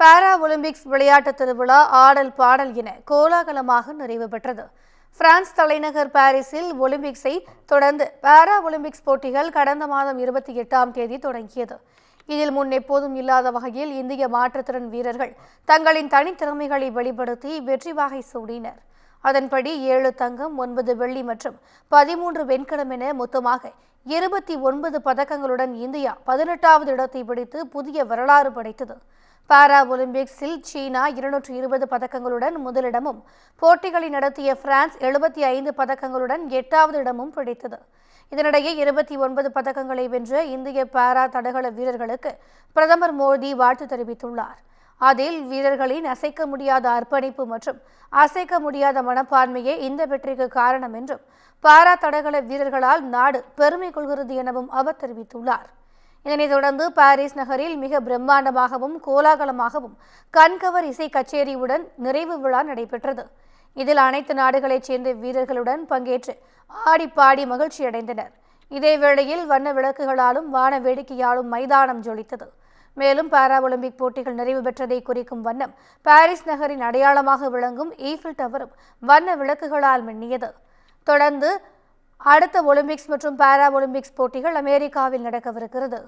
பாரா Olympics விளையாட்டு திருவிழா ஆடல் பாடல் என கோலாகலமாக நிறைவு பெற்றது. பிரான்ஸ் தலைநகர் பாரிஸில் ஒலிம்பிக்ஸை தொடர்ந்து பாரா ஒலிம்பிக்ஸ் போட்டிகள் கடந்த மாதம் இருபத்தி எட்டாம் தேதி தொடங்கியது. இதில் முன் எப்போதும் இல்லாத வகையில் இந்திய மாற்றுத்திறன் வீரர்கள் தங்களின் தனித்திறமைகளை வெளிப்படுத்தி வெற்றி வாகை சூடினர். அதன்படி ஏழு தங்கம் ஒன்பது வெள்ளி மற்றும் பதிமூன்று வெண்கலம் என மொத்தமாக இருபத்தி ஒன்பது பதக்கங்களுடன் இந்தியா பதினெட்டாவது இடத்தை பிடித்து புதிய வரலாறு படைத்தது. பாரா ஒலிம்பிக்ஸில் சீனா இருநூற்று இருபது பதக்கங்களுடன் முதலிடமும் போட்டிகளை நடத்திய பிரான்ஸ் எழுபத்தி ஐந்து பதக்கங்களுடன் எட்டாவது இடமும் பிடித்தது. இதனிடையே இருபத்தி ஒன்பது பதக்கங்களை வென்ற இந்திய பாரா தடகள வீரர்களுக்கு பிரதமர் மோடி வாழ்த்து தெரிவித்துள்ளார். அதில் வீரர்களின் அசைக்க முடியாத அர்ப்பணிப்பு மற்றும் அசைக்க முடியாத மனப்பான்மையே இந்த வெற்றிக்கு காரணம் என்றும் பாரா தடகள வீரர்களால் நாடு பெருமை கொள்கிறது எனவும் அவர் தெரிவித்துள்ளார். இதனைத் தொடர்ந்து பாரிஸ் நகரில் மிக பிரம்மாண்டமாகவும் கோலாகலமாகவும் கண்கவர் இசை கச்சேரியுடன் நிறைவு விழா நடைபெற்றது. இதில் அனைத்து நாடுகளைச் சேர்ந்த வீரர்களுடன் பங்கேற்று ஆடி பாடி மகிழ்ச்சி அடைந்தனர். இதேவேளையில் வண்ண விளக்குகளாலும் வான வேடிக்கையாலும் மைதானம் ஜொலித்தது. மேலும் பாரா ஒலிம்பிக் போட்டிகள் நிறைவு பெற்றதை குறிக்கும் வண்ணம் பாரிஸ் நகரின் அடையாளமாக விளங்கும் ஈஃபில் டவரும் வண்ண விளக்குகளால் மின்னியது. தொடர்ந்து அடுத்த ஒலிம்பிக்ஸ் மற்றும் பாரா ஒலிம்பிக்ஸ் போட்டிகள் அமெரிக்காவில் நடக்கவிருக்கிறது.